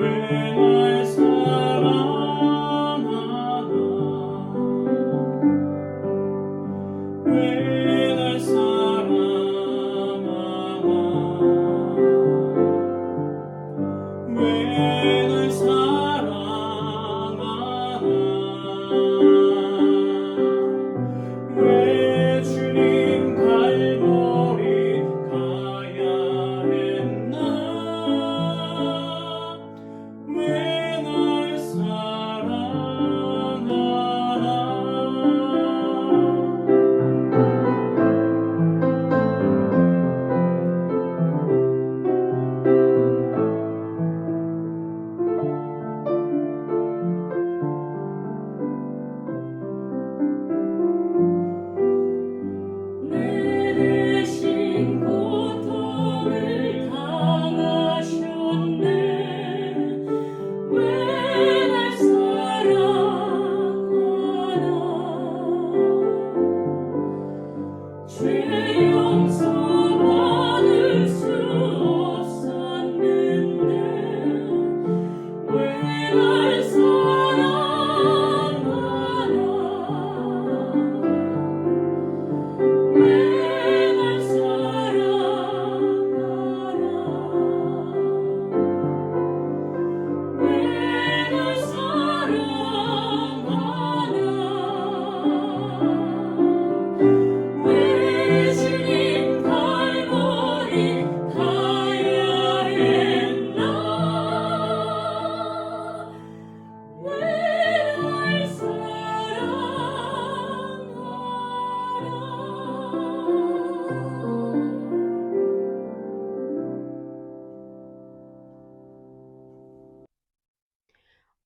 when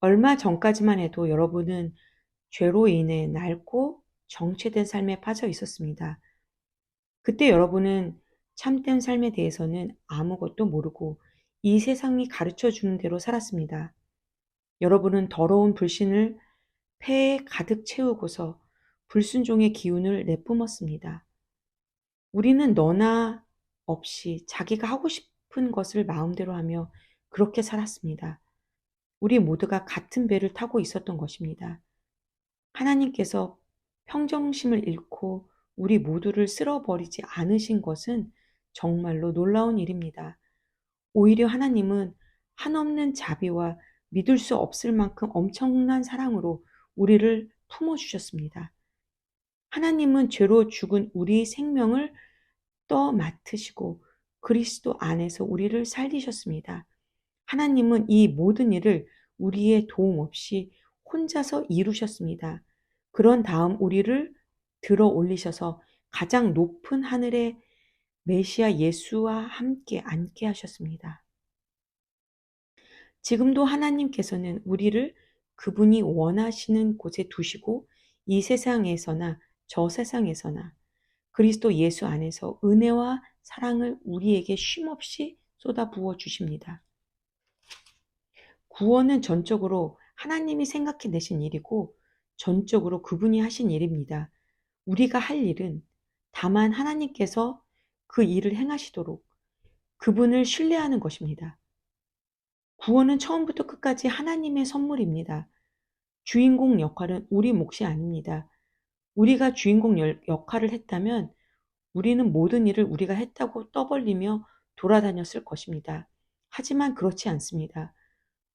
얼마 전까지만 해도 여러분은 죄로 인해 낡고 정체된 삶에 빠져 있었습니다. 그때 여러분은 참된 삶에 대해서는 아무것도 모르고 이 세상이 가르쳐 주는 대로 살았습니다. 여러분은 더러운 불신을 폐에 가득 채우고서 불순종의 기운을 내뿜었습니다. 우리는 너나 없이 자기가 하고 싶은 것을 마음대로 하며 그렇게 살았습니다. 우리 모두가 같은 배를 타고 있었던 것입니다. 하나님께서 평정심을 잃고 우리 모두를 쓸어버리지 않으신 것은 정말로 놀라운 일입니다. 오히려 하나님은 한없는 자비와 믿을 수 없을 만큼 엄청난 사랑으로 우리를 품어주셨습니다. 하나님은 죄로 죽은 우리 생명을 떠 맡으시고 그리스도 안에서 우리를 살리셨습니다. 하나님은 이 모든 일을 우리의 도움 없이 혼자서 이루셨습니다. 그런 다음 우리를 들어 올리셔서 가장 높은 하늘의 메시아 예수와 함께 앉게 하셨습니다. 지금도 하나님께서는 우리를 그분이 원하시는 곳에 두시고 이 세상에서나 저 세상에서나 그리스도 예수 안에서 은혜와 사랑을 우리에게 쉼없이 쏟아 부어 주십니다. 구원은 전적으로 하나님이 생각해 내신 일이고 전적으로 그분이 하신 일입니다. 우리가 할 일은 다만 하나님께서 그 일을 행하시도록 그분을 신뢰하는 것입니다. 구원은 처음부터 끝까지 하나님의 선물입니다. 주인공 역할은 우리 몫이 아닙니다. 우리가 주인공 열- 역할을 했다면 우리는 모든 일을 우리가 했다고 떠벌리며 돌아다녔을 것입니다. 하지만 그렇지 않습니다.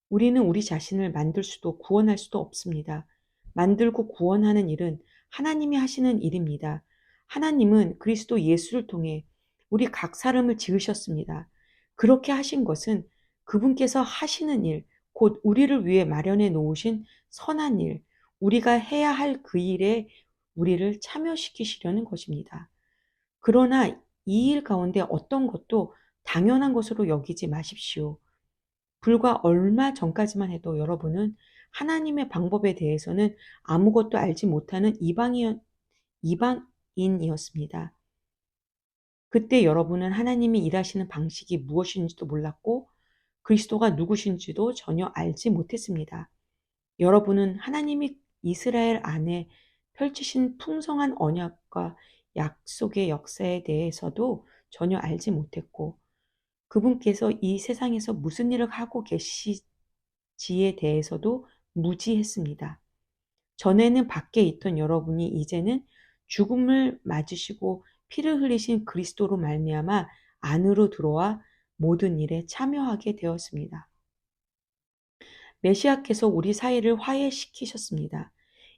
우리는 우리 자신을 만들 수도 구원할 수도 없습니다. 만들고 구원하는 일은 하나님이 하시는 일입니다. 하나님은 그리스도 예수를 통해 우리 각 사람을 지으셨습니다. 그렇게 하신 것은 그분께서 하시는 일, 곧 우리를 위해 마련해 놓으신 선한 일, 우리가 해야 할 그 일에 우리를 참여시키시려는 것입니다. 그러나 이 일 가운데 어떤 것도 당연한 것으로 여기지 마십시오. 불과 얼마 전까지만 해도 여러분은 하나님의 방법에 대해서는 아무것도 알지 못하는 이방인, 이방인 이었습니다. 그때 여러분은 하나님이 일하시는 방식이 무엇인지도 몰랐고 그리스도가 누구신지도 전혀 알지 못했습니다. 여러분은 하나님이 이스라엘 안에 펼치신 풍성한 언약과 약속의 역사에 대해서도 전혀 알지 못했고 그분께서 이 세상에서 무슨 일을 하고 계시지에 대해서도 무지했습니다. 전에는 밖에 있던 여러분이 이제는 죽음을 맞으시고 피를 흘리신 그리스도로 말미암아 안으로 들어와 모든 일에 참여하게 되었습니다. 메시아께서 우리 사이를 화해시키셨습니다.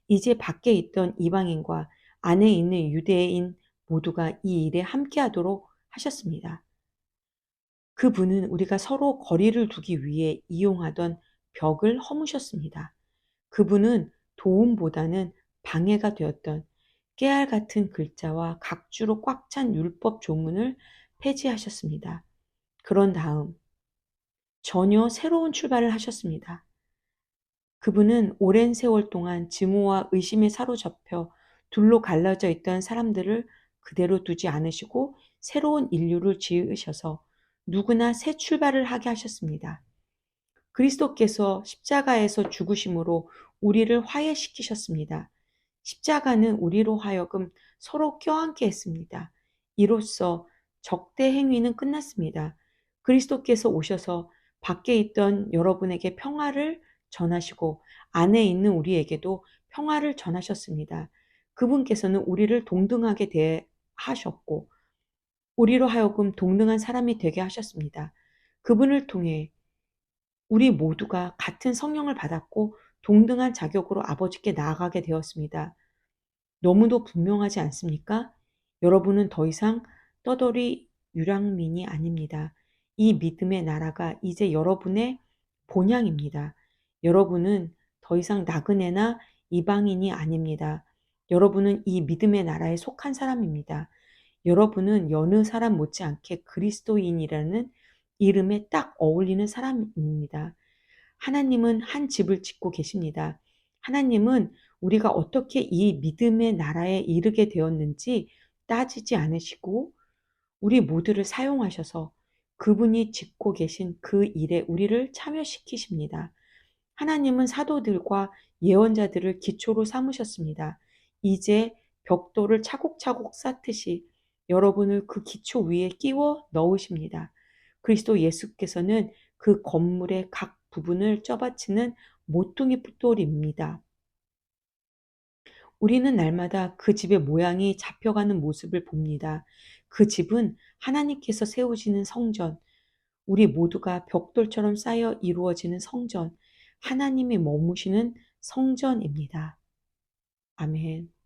이제 밖에 있던 이방인과 안에 있는 유대인 모두가 이 일에 함께하도록 하셨습니다. 그 분은 우리가 서로 거리를 두기 위해 이용하던 벽을 허무셨습니다. 그분은 도움보다는 방해가 되었던 깨알 같은 글자와 각주로 꽉 찬 율법 조문을 폐지하셨습니다. 그런 다음 전혀 새로운 출발을 하셨습니다. 그분은 오랜 세월 동안 증오와 의심에 사로잡혀 둘로 갈라져 있던 사람들을 그대로 두지 않으시고 새로운 인류를 지으셔서 누구나 새 출발을 하게 하셨습니다. 그리스도께서 십자가에서 죽으심으로 우리를 화해시키셨습니다. 십자가는 우리로 하여금 서로 껴안게 했습니다. 이로써 적대 행위는 끝났습니다. 그리스도께서 오셔서 밖에 있던 여러분에게 평화를 전하시고 안에 있는 우리에게도 평화를 전하셨습니다. 그분께서는 우리를 동등하게 대하셨고 우리로 하여금 동등한 사람이 되게 하셨습니다. 그분을 통해 우리 모두가 같은 성령을 받았고 동등한 자격으로 아버지께 나아가게 되었습니다. 너무도 분명하지 않습니까? 여러분은 더 이상 떠돌이 유랑민이 아닙니다. 이 믿음의 나라가 이제 여러분의 본향입니다. 여러분은 더 이상 나그네나 이방인이 아닙니다. 여러분은 이 믿음의 나라에 속한 사람입니다. 여러분은 여느 사람 못지않게 그리스도인이라는 이름에 딱 어울리는 사람입니다. 하나님은 한 집을 짓고 계십니다. 하나님은 우리가 어떻게 이 믿음의 나라에 이르게 되었는지 따지지 않으시고 우리 모두를 사용하셔서 그분이 짓고 계신 그 일에 우리를 참여시키십니다. 하나님은 사도들과 예언자들을 기초로 삼으셨습니다. 이제 벽돌을 차곡차곡 쌓듯이 여러분을 그 기초 위에 끼워 넣으십니다. 그리스도 예수께서는 그 건물의 각 부분을 쪄받치는 모퉁이 뿔돌입니다. 우리는 날마다 그 집의 모양이 잡혀가는 모습을 봅니다. 그 집은 하나님께서 세우시는 성전, 우리 모두가 벽돌처럼 쌓여 이루어지는 성전, 하나님이 머무시는 성전입니다. 아멘.